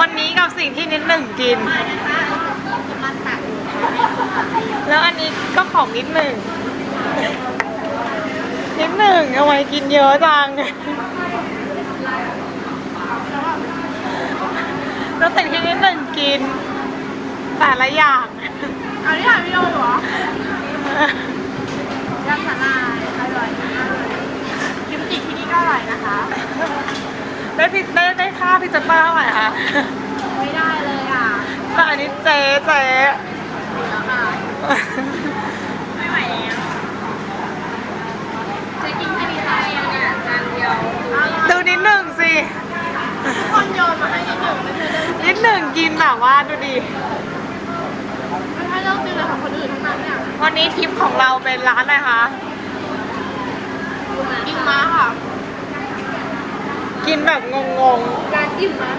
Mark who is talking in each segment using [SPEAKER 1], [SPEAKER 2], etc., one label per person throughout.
[SPEAKER 1] วันนี้กับสิ่งที่นิดหนึ่งกิน แล้วอันนี้ก็ของนิดหนึ่ง นิดหนึ่งเอาไว้กินเยอะจังแล้วสิ่งที่นิดหนึ่งกิน แต่ละอย่าง
[SPEAKER 2] เอาที่ถ่ายวิดีโอเหรอยำสาลายอร่อยมากเลยกิมจิที่นี่ก็อร่อยนะคะ
[SPEAKER 1] ได้พิได้ได้ค่าพิจเตอร์เท่าไหร่คะ
[SPEAKER 2] ไม่ได้เลยอะ
[SPEAKER 1] แต่อันนี้เจ๊เจ๊
[SPEAKER 2] เหลือค่ะไม่ไหวแล้วจะกินแค่นี้ได้ยังเนี่ยจานเดียว
[SPEAKER 1] ดูนิดหนึ่งสิ
[SPEAKER 2] ทุกคนโยนมาให้นิดหนึ่งไม่ใช่เรื่องจริง
[SPEAKER 1] นิดหนึ่งกินแบบว่าดูดิ
[SPEAKER 2] ไม่ใช่เรื่องจริงเลยของคนอื่นทั้งนั้นเนี่ย
[SPEAKER 1] วันนี้ทริปของเราเป็นร้านอะไรคะ
[SPEAKER 2] กินม้าค่ะ
[SPEAKER 1] กินแบบงง
[SPEAKER 2] ร้านกินม้า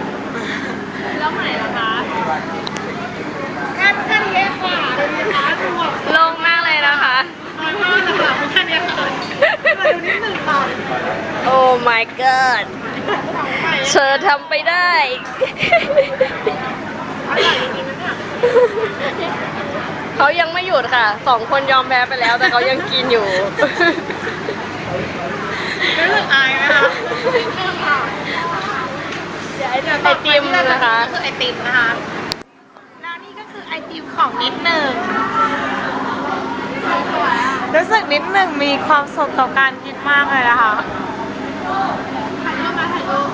[SPEAKER 2] แล้วไหนล่ะคะ
[SPEAKER 1] ๆแค่แค่นี้ค่ะดูดิคะดูแบบ
[SPEAKER 3] โล่งมากเลยนะคะ
[SPEAKER 1] น้อยมากนะคะคุณแค่นี้ค่ะมาดูนิดหนึ่งก่อน
[SPEAKER 3] โอ้ my god เธอทำไปได้
[SPEAKER 2] อร่อยจริงๆนะเนี่ย
[SPEAKER 3] เขายังไม่หยุดค่ะ สองคนยอมแพ้ไปแล้วแต่เขายังกินอยู่
[SPEAKER 1] รู้สึกอายไหมคะ
[SPEAKER 2] ไม่ต้องค่ะ
[SPEAKER 3] ไอติมนะคะ
[SPEAKER 1] คือไอติมนะคะ แล้วนี่ก็คือไอติมของนิดหนึ่ง
[SPEAKER 2] สวยอะ
[SPEAKER 1] รู้สึกนิดหนึ่งมีความสุขกับการกินมากเลยนะคะ
[SPEAKER 2] ถ่ายรูปมาถ่ายรูป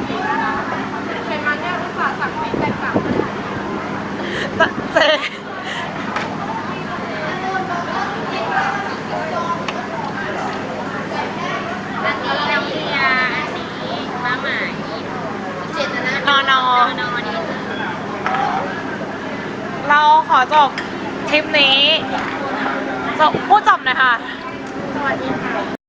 [SPEAKER 2] เป็นมันเนี่ยลูกค้าสั่งไม่แตกต่างกัน
[SPEAKER 1] เจ๊
[SPEAKER 2] อันนี้น้ำเบียร์อันนี้ม้าหมายเจต น
[SPEAKER 1] อ
[SPEAKER 2] น
[SPEAKER 1] เราขอจบทริปนี้จบพูดจบหนะคะ
[SPEAKER 2] สวัสดีค่ะ